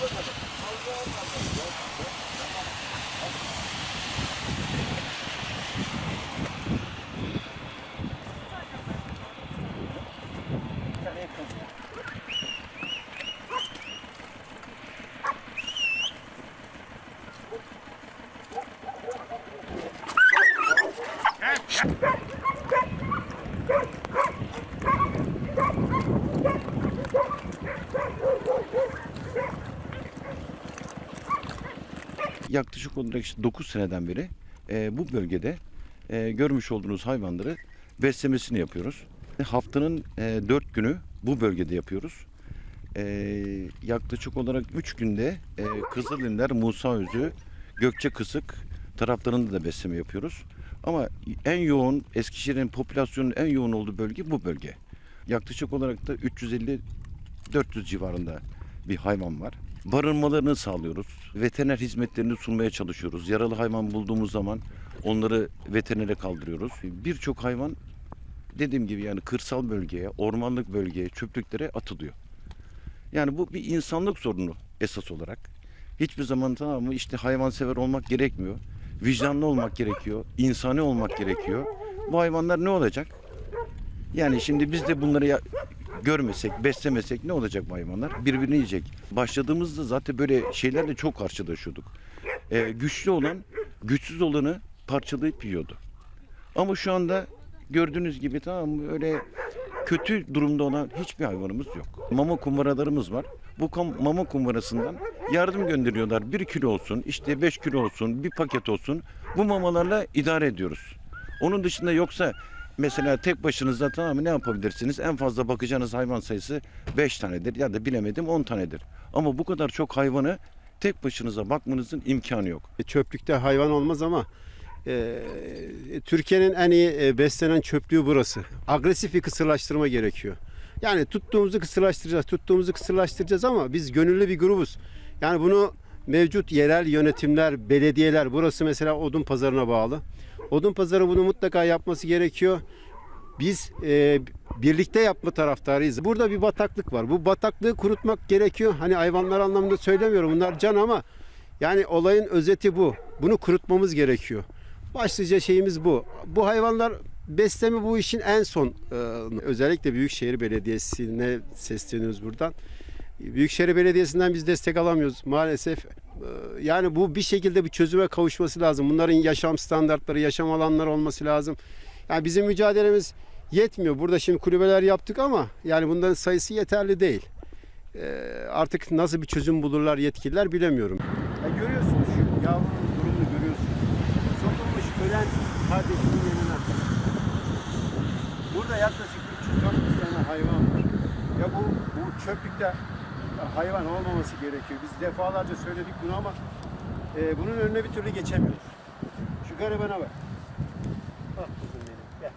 Yeah. Yaklaşık olarak işte 9 seneden beri e, bu bölgede e, görmüş olduğunuz hayvanları beslemesini yapıyoruz. Haftanın e, 4 günü bu bölgede yapıyoruz. E, yaklaşık olarak 3 günde e, Kızılınlar, Musa Özü, Gökçe Kısık taraflarında da besleme yapıyoruz. Ama en yoğun, Eskişehir'in popülasyonun en yoğun olduğu bölge bu bölge. Yaklaşık olarak da 350 400 civarında bir hayvan var. Barınmalarını sağlıyoruz. Veteriner hizmetlerini sunmaya çalışıyoruz. Yaralı hayvan bulduğumuz zaman onları veterinere kaldırıyoruz. Birçok hayvan dediğim gibi yani kırsal bölgeye, ormanlık bölgeye, çöplüklere atılıyor. Yani bu bir insanlık sorunu esas olarak. Hiçbir zaman tamam mı işte hayvansever olmak gerekmiyor. Vicdanlı olmak gerekiyor. insani olmak gerekiyor. Bu hayvanlar ne olacak? Yani şimdi biz de bunları görmesek, beslemesek ne olacak bu hayvanlar? Birbirini yiyecek. Başladığımızda zaten böyle şeylerle çok karşılaşıyorduk. Ee, güçlü olan güçsüz olanı parçalayıp yiyordu. Ama şu anda gördüğünüz gibi tamam öyle kötü durumda olan hiçbir hayvanımız yok. Mama kumbaralarımız var. Bu mama kumbarasından yardım gönderiyorlar. Bir kilo olsun, işte beş kilo olsun, bir paket olsun. Bu mamalarla idare ediyoruz. Onun dışında yoksa mesela tek başınıza tamam ne yapabilirsiniz? En fazla bakacağınız hayvan sayısı 5 tanedir ya da bilemedim 10 tanedir. Ama bu kadar çok hayvanı tek başınıza bakmanızın imkanı yok. E, Çöplükte hayvan olmaz ama e, Türkiye'nin en iyi e, beslenen çöplüğü burası. Agresif bir kısırlaştırma gerekiyor. Yani tuttuğumuzu kısırlaştıracağız, tuttuğumuzu kısırlaştıracağız ama biz gönüllü bir grubuz. Yani bunu mevcut yerel yönetimler, belediyeler, burası mesela odun pazarına bağlı. Odun pazarı bunu mutlaka yapması gerekiyor. Biz e, birlikte yapma taraftarıyız. Burada bir bataklık var. Bu bataklığı kurutmak gerekiyor. Hani hayvanlar anlamında söylemiyorum. Bunlar can ama yani olayın özeti bu. Bunu kurutmamız gerekiyor. Başlıca şeyimiz bu. Bu hayvanlar besleme bu işin en son e, özellikle Büyükşehir Belediyesi'ne sesleniyoruz buradan. Büyükşehir Belediyesi'nden biz destek alamıyoruz maalesef. E, Yani bu bir şekilde bir çözüme kavuşması lazım. Bunların yaşam standartları, yaşam alanları olması lazım. Yani bizim mücadelemiz yetmiyor. Burada şimdi kulübeler yaptık ama yani bunların sayısı yeterli değil. E, Artık nasıl bir çözüm bulurlar yetkililer bilemiyorum. Ya görüyorsunuz şu yavrunun durumunu görüyorsunuz. Sokulmuş ölen kardeşimin yanına. Burada yaklaşık 300-400 tane hayvan var. Ya bu, bu çöplükte hayvan olmaması gerekiyor. Biz defalarca söyledik bunu ama e, bunun önüne bir türlü geçemiyoruz. Şu garibana bak. Bak kızım benim. Gel.